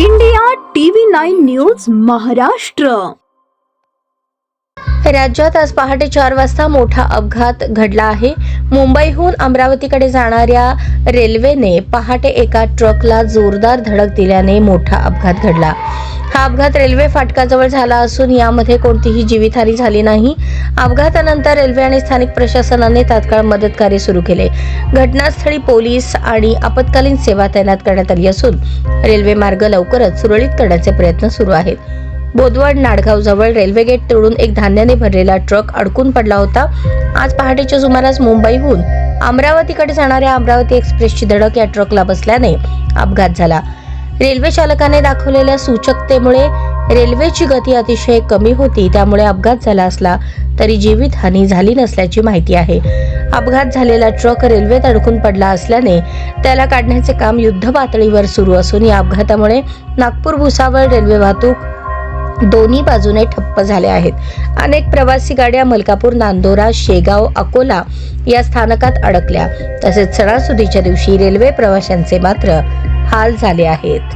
India TV nine news Maharashtra. राज्यात आज पहाटे चार वाजता मोठा अपघात घडला आहे. मुंबईहून अमरावतीकडे जाणाऱ्या रेल्वेने पहाटे एका ट्रकला जोरदार धडक दिल्याने मोठा अपघात घडला. हा अपघात रेल्वे फाटकाजवळ झाला असून यामध्ये कोणतीही जीवितहानी झाली नाही. अपघातानंतर रेल्वे आणि स्थानिक प्रशासनाने तात्काळ मदत कार्य सुरू केले. घटनास्थळी पोलीस आणि आपत्कालीन सेवा तैनात करण्यात आली असून रेल्वे मार्ग लवकरच सुरळीत करण्याचे प्रयत्न सुरू आहेत. बोदवड नाडगाव जवळ रेल्वे गेट तोडून एक धान्याने भरलेला ट्रक अडकून पडला होता. आज पहाटेच्या सुमारास मुंबईहून अमरावतीकडे जाणाऱ्या अमरावती एक्सप्रेसची धडक या ट्रकला बसल्याने अपघात झाला. रेल्वे चालकाने दाखवलेल्या सूचकतेमुळे रेल्वेची गती अतिशय कमी होती त्यामुळे अपघात झाला असला तरी जीवितहानी झाली नसल्याची माहिती आहे. अपघात झालेला ट्रक रेल्वेत अडकून पडला असल्याने त्याला काढण्याचे काम युद्ध पातळीवर सुरू असून या अपघातामुळे नागपूर भुसावळ रेल्वे वाहतूक दोन्ही बाजूने ठप्प झाले आहेत. अनेक प्रवासी गाड्या मलकापूर नांदोरा शेगाव अकोला या स्थानकात अडकल्या. तसेच सणासुदीच्या दिवशी रेल्वे प्रवाशांचे मात्र हाल झाले आहेत.